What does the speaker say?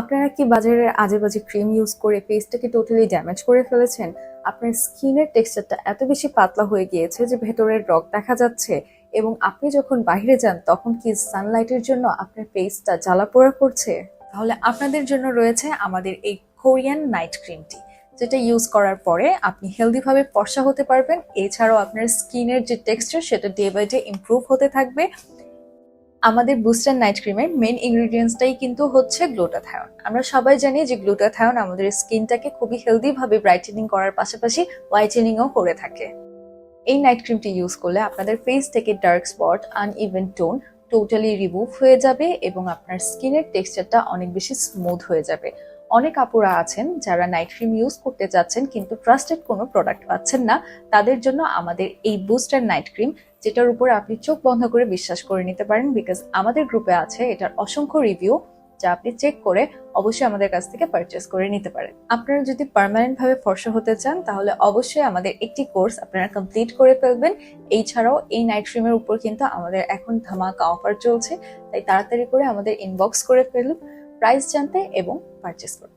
আপনারা কি বাজারের আজে বাজে ক্রিম ইউজ করে ফেসটাকে টোটালি ড্যামেজ করে ফেলেছেন? আপনার স্কিনের টেক্সচারটা এত বেশি পাতলা হয়ে গিয়েছে যে ভেতরের রগ দেখা যাচ্ছে এবং আপনি যখন বাইরে যান, তখন কি সানলাইটের জন্য আপনার ফেসটা জ্বালা পোড়া করছে? তাহলে আপনাদের জন্য রয়েছে আমাদের এই কোরিয়ান নাইট ক্রিমটি যেটা ইউজ করার পরে আপনি হেলদিভাবে ফর্সা হতে পারবেন। এছাড়াও আপনার স্কিনের যে টেক্সচার সেটা ডে বাই ডে ইমপ্রুভ হতে থাকবে। আমাদের বুস্টার নাইট ক্রিমের মেন ইনগ্রিডিয়েন্টসটাই কিন্তু হচ্ছে গ্লুটাথায়ন আমরা সবাই জানি যে গ্লুটাথায়ন আমাদের স্কিনটাকে খুবই হেলদিভাবে ব্রাইটেনিং করার পাশাপাশি হোয়াইটেনিংও করে থাকে। এই নাইট ক্রিমটি ইউজ করলে আপনাদের ফেস থেকে dark spot uneven tone totally remove হয়ে যাবে এবং আপনার স্কিনের টেক্সচারটা অনেক বেশি স্মুথ হয়ে যাবে। অনেক আপুরা আছেন যারা নাইট ক্রিম ইউজ করতে যাচ্ছেন কিন্তু ট্রাস্টেড কোনো প্রোডাক্ট পাচ্ছেন না। তাদের জন্য আমাদের এই বুস্টার নাইট ক্রিম যেটার উপরে আপনি চোখ বন্ধ করে বিশ্বাস করে নিতে পারেন বিকজ আমাদের গ্রুপে আছে, এটার অসংখ্য রিভিউ যা আপনি চেক করে অবশ্যই আমাদের কাছ থেকে পারচেস করে নিতে পারেন। আপনারা যদি পার্মানেন্ট ভাবে ফর্সা হতে চান, তাহলে অবশ্যই আমাদের একটি কোর্স আপনারা কমপ্লিট করে ফেলবেন। এছাড়াও এই নাইট ক্রিমের উপর কিন্তু আমাদের এখন ধামাকা অফার চলছে, তাই তাড়াতাড়ি করে আমাদের ইনবক্স করে ফেলুন। প্রাইস জানতে এবং পারচেস করতে